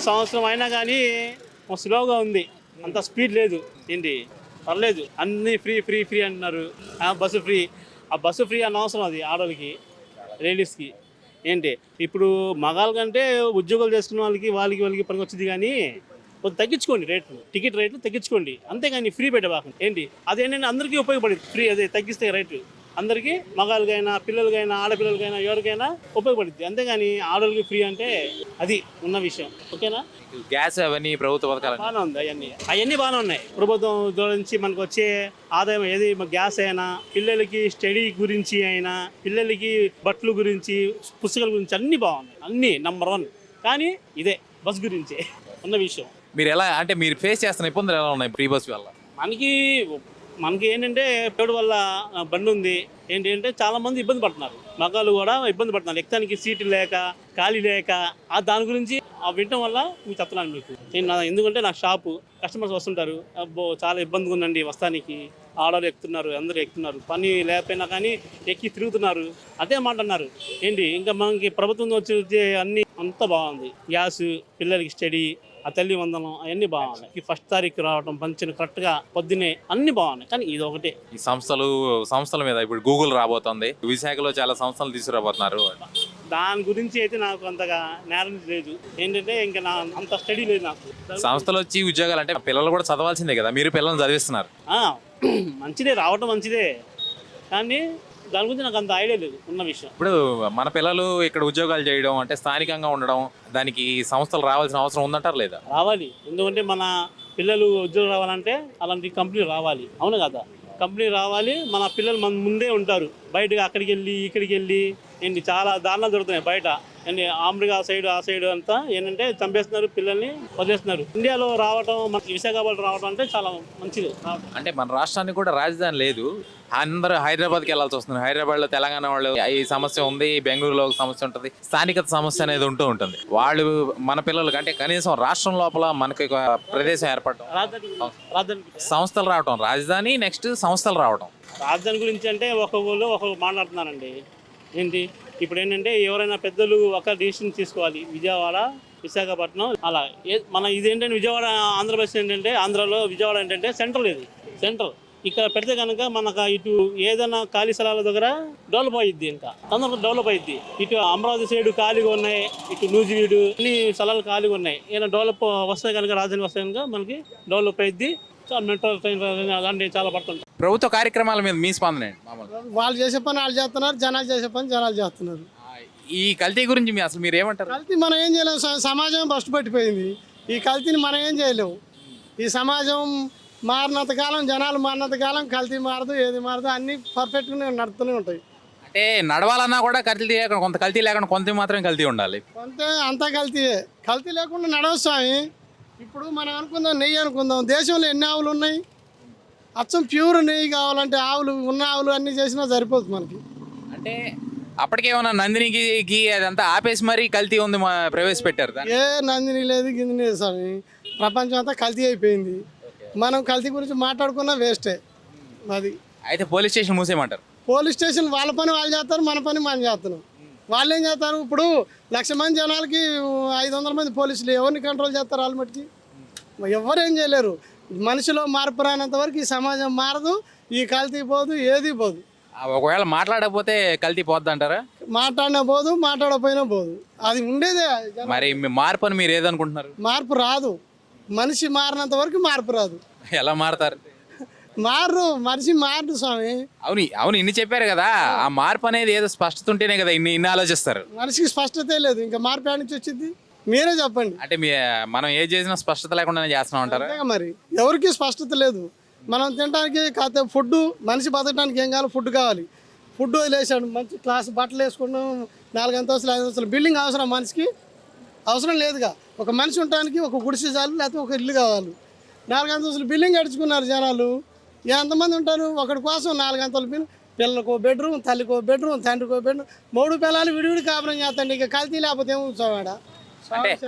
సంవత్సరం అయినా కానీ స్లోగా ఉంది. అంత స్పీడ్ లేదు. ఏంటి? పర్లేదు. అన్ని ఫ్రీ ఫ్రీ ఫ్రీ అంటున్నారు. ఆ, బస్సు ఫ్రీ. ఆ బస్సు ఫ్రీ అన్న అవసరం అది ఆడవాళ్ళకి లేడీస్కి. ఏంటి? ఇప్పుడు మగాళ్ళ కంటే ఉద్యోగాలు చేసుకున్న వాళ్ళకి వాళ్ళకి వాళ్ళకి పనికి వచ్చింది కానీ కొంచెం తగ్గించుకోండి రేట్లు. టికెట్ రేట్లు తగ్గించుకోండి. అంతేగాని ఫ్రీ పెట్టబాకండి. ఏంటి? అదేంటంటే అందరికీ ఉపయోగపడింది. ఫ్రీ అదే తగ్గిస్తే రేట్లు అందరికీ మగాళ్ళకైనా పిల్లలకైనా ఆడపిల్లలకైనా ఎవరికైనా ఉపయోగపడుద్ది. అంతేగాని ఆడవాళ్ళకి ఫ్రీ అంటే అది ఉన్న విషయం. ఓకేనా? గ్యాస్ అవన్నీ ప్రభుత్వ పథకాలు బాగానే ఉంది అవన్నీ. అవన్నీ బాగానే ఉన్నాయి. ప్రభుత్వం నుంచి మనకు వచ్చే ఆదాయం ఏది? గ్యాస్ అయినా పిల్లలకి స్టడీ గురించి అయినా పిల్లలకి బట్టల గురించి పుస్తకాల గురించి అన్నీ బాగున్నాయి. అన్నీ నంబర్ వన్ కానీ ఇదే బస్ గురించే. ఉన్న విషయం. మీరు ఎలా అంటే మీరు ఫేస్ చేస్తున్న ఇబ్బందులు ఎలా ఉన్నాయి? ఫ్రీ బస్ వల్ల? మనకి మనకి ఏంటంటే పేడు వల్ల బండి ఉంది. ఏంటి అంటే చాలా మంది ఇబ్బంది పడుతున్నారు. మగాళ్ళు కూడా ఇబ్బంది పడుతున్నారు. ఎక్కడానికి సీటు లేక ఖాళీ లేక ఆ దాని గురించి ఆ వినటం వల్ల మీకు చెప్తున్నాను మీకు. నేను ఎందుకంటే నా షాపు కస్టమర్స్ వస్తుంటారు. అబ్బో చాలా ఇబ్బందిగా ఉందండి వస్తానికి. ఆడవాళ్ళు ఎక్కుతున్నారు అందరూ ఎక్కుతున్నారు. పని లేకపోయినా కానీ ఎక్కి తిరుగుతున్నారు. అదే మాట అన్నారు. ఏంటి? ఇంకా మనకి ప్రభుత్వం వచ్చి అన్ని అంత బాగుంది. గ్యాస్ పిల్లలకి స్టడీ ఆ తల్లి వందనం అవన్నీ బాగున్నాయి. ఈ ఫస్ట్ తారీఖు రావడం పంచిన కరెక్ట్గా పొద్దునే అన్ని బాగున్నాయి. కానీ ఇది ఒకటే. ఈ సంస్థలు సంస్థల మీద ఇప్పుడు గూగుల్ రాబోతోంది. విశాఖలో చాలా సంస్థలు తీసుకురాబోతున్నారు. దాని గురించి అయితే నాకు అంతగా నేరం లేదు. ఏంటంటే ఇంకా నా అంత స్టడీ లేదు నాకు. సంస్థలు వచ్చి ఉద్యోగాలు అంటే పిల్లలు కూడా చదవాల్సిందే కదా. మీరు పిల్లల్ని చదివిస్తున్నారు. ఆ, మంచిదే రావటం మంచిదే. కానీ దాని గురించి నాకు అంత ఐడియా లేదు ఉన్న విషయం. ఇప్పుడు మన పిల్లలు ఇక్కడ ఉద్యోగాలు చేయడం అంటే స్థానికంగా ఉండడం దానికి సంస్థలు రావాల్సిన అవసరం ఉందంటారు లేదా? రావాలి. ఎందుకంటే మన పిల్లలు ఉద్యోగం రావాలంటే అలాంటి కంపెనీ రావాలి. అవును కదా? కంపెనీ రావాలి మన పిల్లలు మన ముందే ఉంటారు. బయటకు అక్కడికి వెళ్ళి ఇక్కడికి వెళ్ళి ఏంటి చాలా దారుణాలు జరుగుతున్నాయి బయట. ఏంటి ఆమ్రిగా ఆ సైడ్ ఆ సైడ్ అంతా ఏంటంటే చంపేస్తున్నారు పిల్లల్ని వదిలేస్తున్నారు. ఇండియాలో రావటం మనకి విశాఖపట్నం రావడం అంటే చాలా మంచిది. అంటే మన రాష్ట్రానికి కూడా రాజధాని లేదు. అందరూ హైదరాబాద్కి వెళ్ళాల్సి వస్తుంది. హైదరాబాద్లో తెలంగాణ వాళ్ళు ఈ సమస్య ఉంది బెంగళూరులో ఒక సమస్య ఉంటుంది స్థానికత సమస్య అనేది ఉంటూ ఉంటుంది. వాళ్ళు మన పిల్లలకి అంటే కనీసం రాష్ట్రం లోపల మనకి ఒక ప్రదేశం ఏర్పడటం. సంస్థలు రావటం. రాజధాని నెక్స్ట్ సంస్థలు రావటం. రాజధాని గురించి అంటే ఒక్కొక్కరు ఒక్కొక్క మాట్లాడుతున్నారండి. ఏంటి? ఇప్పుడు ఏంటంటే ఎవరైనా పెద్దలు ఒక డిసిషన్ తీసుకోవాలి. విజయవాడ విశాఖపట్నం అలా. మన మన ఇదేంటంటే విజయవాడ ఆంధ్రప్రదేశ్ ఏంటంటే ఆంధ్రాలో విజయవాడ ఏంటంటే సెంట్రల్ ఇది. సెంట్రల్ ఇక్కడ పెడితే కనుక మనకు ఇటు ఏదైనా ఖాళీ స్థలాల దగ్గర డెవలప్ అయ్యిద్ది ఇంకా. తొందరగా డెవలప్ అయ్యిద్ది ఇటు అమరావతి సైడ్ ఖాళీగా ఉన్నాయి. ఇటు నూజివీడు అన్ని స్థలాలు ఖాళీగా ఉన్నాయి. ఏదైనా డెవలప్ వస్తే కనుక రాజధాని వస్తే కనుక మనకి డెవలప్ అయ్యిద్ది చాలా మెట్రో ట్రైన్ అలాంటివి చాలా పడుతుంటాయి. ప్రభుత్వ కార్యక్రమాల మీద మీ స్పందన ఏంటి మామూలుగా? వాళ్ళు చేసే పని వాళ్ళు చేస్తున్నారు జనాలు చేసే పని జనాలు చేస్తున్నారు. ఈ కల్తీ గురించి మీ అసలు మీరు ఏమంటారు? కల్తీ మనం ఏం చేయలేము స- సమాజం బస్టు పట్టిపోయింది. ఈ కల్తీని మనం ఏం చేయలేము ఈ సమాజం మారినంత కాలం జనాలు మారినంత కాలం కల్తీ మారదు ఏది మారదు అన్నీ పర్ఫెక్ట్గానే నడుస్తూనే ఉంటాయి. అంటే నడవాలన్నా కూడా కల్తీ లేకుండా కొంత కల్తీ లేకుండా కొంత మాత్రమే కల్తీ ఉండాలి. కొంత అంతా కల్తీయే. కల్తీ లేకుండా నడవచ్చు స్వామి. ఇప్పుడు మనం అనుకుందాం నెయ్యి అనుకుందాం. దేశంలో ఎన్ని ఆవులు ఉన్నాయి? అచ్చం ప్యూర్ నెయ్యి కావాలంటే ఆవులు ఉన్న ఆవులు అన్నీ చేసినా సరిపోతుంది మనకి. అంటే అప్పటికేమన్నా నందినికి గీ అదంతా ఆపేసి మరీ కల్తీ ఉంది మా ప్రవేశపెట్టారు. ఏ నందిని లేదు గిందిని లేదు స్వామి. ప్రపంచం అంతా కల్తీ అయిపోయింది. మనం కల్తీ గురించి మాట్లాడుకున్నా వేస్టే. అది. అయితే పోలీస్ స్టేషన్ మూసేయమంటారు. పోలీస్ స్టేషన్ వాళ్ళ పని వాళ్ళు చేస్తారు మన పని మనం చేస్తున్నాం. వాళ్ళు ఏం చేస్తారు? ఇప్పుడు లక్ష మంది జనాలకి ఐదు వందల మంది పోలీసులు ఎవరిని కంట్రోల్ చేస్తారు వాళ్ళ మట్టుకి? ఎవరు ఏం చేయలేరు. మనిషిలో మార్పు రానంత వరకు ఈ సమాజం మారదు ఈ కల్తీ పోదు ఏది పోదు. ఒకవేళ మాట్లాడకపోతే కల్తీ పోద్ది అంటారా? మాట్లాడినా పోదు మాట్లాడకపోయినా పోదు. అది ఉండేదే. మరి మార్పు అని మీరు ఏదనుకుంటున్నారు? మార్పు రాదు. మనిషి మారినంత వరకు మార్పు రాదు. ఎలా మారతారు? మారు మనిషి మారదు స్వామి. అవును అవును ఇన్ని చెప్పారు కదా. ఆ మార్పు అనేది ఏదో స్పష్టత ఉంటేనే కదా ఇన్ని ఇన్ని ఆలోచిస్తారు. మనిషికి స్పష్టతే లేదు. ఇంకా మార్పు ఏడ నుంచి వచ్చింది? మీరే చెప్పండి. అంటే మీ మనం ఏ చేసినా స్పష్టత లేకుండానే చేస్తున్నాం అంటారా? అంతేగా మరి. ఎవరికి స్పష్టత లేదు. మనం తినడానికి కాకపోతే ఫుడ్ మనిషి బతకడానికి ఏం కావాలి? ఫుడ్ కావాలి. ఫుడ్ వదిలేసాడు మంచి క్లాస్ బట్టలు వేసుకున్నాం. నాలుగు అంతస్తులు ఐదు అంతస్తులు. బిల్డింగ్ అవసరం మనిషికి? అవసరం లేదుగా. ఒక మనిషి ఉండడానికి ఒక గుడిసె చాలు లేకపోతే ఒక ఇల్లు కావాలి. నాలుగు అంతస్తులు బిల్డింగ్ కడుచుకున్నారు జనాలు. ఎంతమంది ఉంటారు? ఒకటి కోసం నాలుగు అంతస్తులు బిల్డింగ్ పిల్లలకు బెడ్రూమ్ తల్లికి బెడ్రూమ్ తండ్రికి బెడ్రూమ్ మూడు పిల్లలు విడివిడి కాపురం చేస్తాండి. ఇక కల్తీ లేకపోతే ఏం కూర్చోవాడా అంటే-